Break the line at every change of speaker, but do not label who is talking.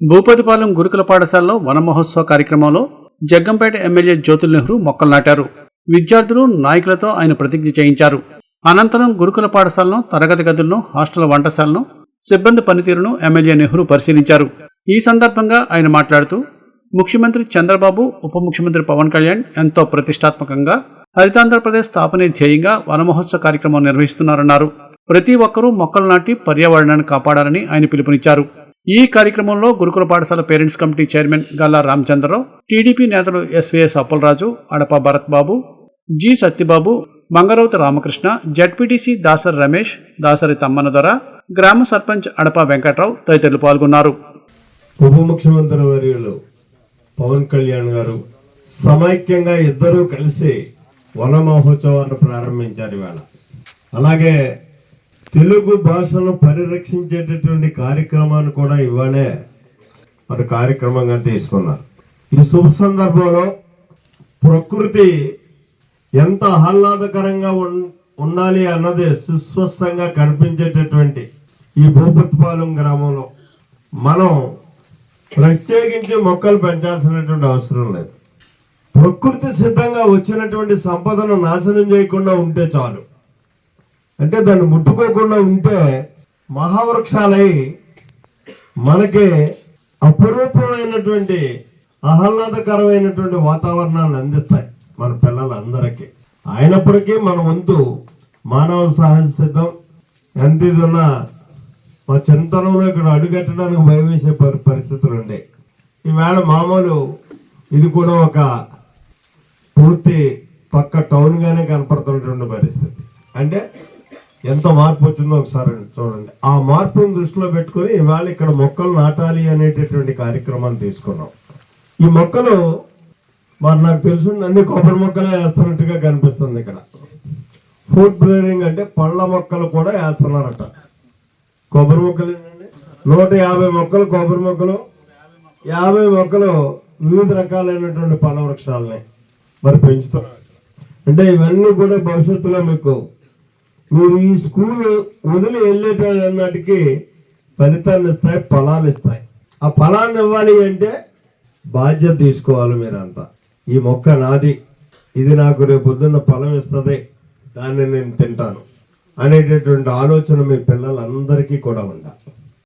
భూపతిపాలెం గురుకుల పాఠశాలలో వన మహోత్సవ కార్యక్రమంలో జగ్గంపేట ఎమ్మెల్యే జ్యోతుల్ నెహ్రూ మొక్కలు నాటారు. విద్యార్థులు నాయకులతో ఆయన ప్రతిజ్ఞ చేయించారు. అనంతరం గురుకుల పాఠశాలను తరగతి గదులను హాస్టల్ వంటశాలను సిబ్బంది పనితీరును ఎమ్మెల్యే నెహ్రూ పరిశీలించారు. ఈ సందర్భంగా ఆయన మాట్లాడుతూ ముఖ్యమంత్రి చంద్రబాబు ఉప ముఖ్యమంత్రి పవన్ కళ్యాణ్ ఎంతో ప్రతిష్టాత్మకంగా హరితాంధ్రప్రదేశ్ స్థాపనే ధ్యేయంగా వనమహోత్సవ కార్యక్రమం నిర్వహిస్తున్నారన్నారు. ప్రతి ఒక్కరూ మొక్కలు నాటి పర్యావరణాన్ని కాపాడాలని ఆయన పిలుపునిచ్చారు. ఈ కార్యక్రమంలో గురుకుల పాఠశాల parents committee chairman Galla Ramachandrarao TDP నేతలు SVS Appalaraju Adapa Bharat Babu G Satyababu Mangaravathi Ramakrishna ZPTC Dasari Ramesh Dasari Tammanadora గ్రామ సర్పంచ్ అడప వెంకట్రావు తదితరులు పాల్గొన్నారు.
ఉప ముఖ్యమంత్రి వర్యులు పవన్ కళ్యాణ్ గారు సమైక్యంగా ఇద్దరూ కలిసి వన మహోత్సవాన్ని ప్రారంభించారు ఇవాళ. అలాగే తెలుగు భాషను పరిరక్షించేటటువంటి కార్యక్రమాన్ని కూడా ఇవాళే మన కార్యక్రమంగా తీసుకున్నారు. ఈ శుభ సందర్భంలో ప్రకృతి ఎంత ఆహ్లాదకరంగా ఉన్- ఉండాలి అన్నది సుస్పష్టంగా కనిపించేటటువంటి ఈ భూపతిపాలెం గ్రామంలో మనం ప్రత్యేకించి మొక్కలు పెంచాల్సినటువంటి అవసరం లేదు. ప్రకృతి సిద్ధంగా వచ్చినటువంటి సంపదను నాశనం చేయకుండా ఉంటే చాలు. అంటే దాన్ని ముట్టుకోకుండా ఉంటే మహావృక్షాలై మనకి అపురూపమైనటువంటి ఆహ్లాదకరమైనటువంటి వాతావరణాన్ని అందిస్తాయి మన పిల్లలందరికీ. అయినప్పటికీ మన వంతు మానవ సహజ సిద్ధం. ఎంత ఇది ఉన్నా మా చింతనంలో ఇక్కడ అడుగెట్టడానికి భయం వేసే పరి- పరిస్థితులు ఉండే ఈవేళ మామూలు ఇది కూడా ఒక పూర్తి పక్క టౌన్గానే కనపడుతున్నటువంటి పరిస్థితి. అంటే ఎంత మార్పు వచ్చిందో ఒకసారి చూడండి. ఆ మార్పును దృష్టిలో పెట్టుకొని ఇవాళ ఇక్కడ మొక్కలు నాటాలి అనేటటువంటి కార్యక్రమాన్ని తీసుకున్నాం. ఈ మొక్కలు మరి నాకు తెలుసు అన్ని కొబ్బరి మొక్కలే వేస్తున్నట్టుగా కనిపిస్తుంది ఇక్కడ. ఫుడ్ బ్రేరింగ్ అంటే పళ్ళ మొక్కలు కూడా వేస్తున్నారట. కొబ్బరి మొక్కలు ఏంటండి? నూట యాభై మొక్కలు కొబ్బరి మొక్కలు యాభై మొక్కలు వివిధ రకాలైనటువంటి పళ్ళ వృక్షాలని మరి పెంచుతున్నారు. అంటే ఇవన్నీ కూడా భవిష్యత్తులో మీకు నువ్వు ఈ స్కూల్ వదిలి వెళ్ళేట నాటికి ఫలితాన్ని ఇస్తాయి ఫలాలు ఇస్తాయి. ఆ ఫలాన్ని ఇవ్వాలి అంటే బాధ్యత తీసుకోవాలి మీరంతా. ఈ మొక్క నాది ఇది నాకు రేపు పొద్దున్న ఫలం ఇస్తుంది దాన్ని నేను తింటాను అనేటటువంటి ఆలోచన మీ పిల్లలందరికీ కూడా ఉండాలి.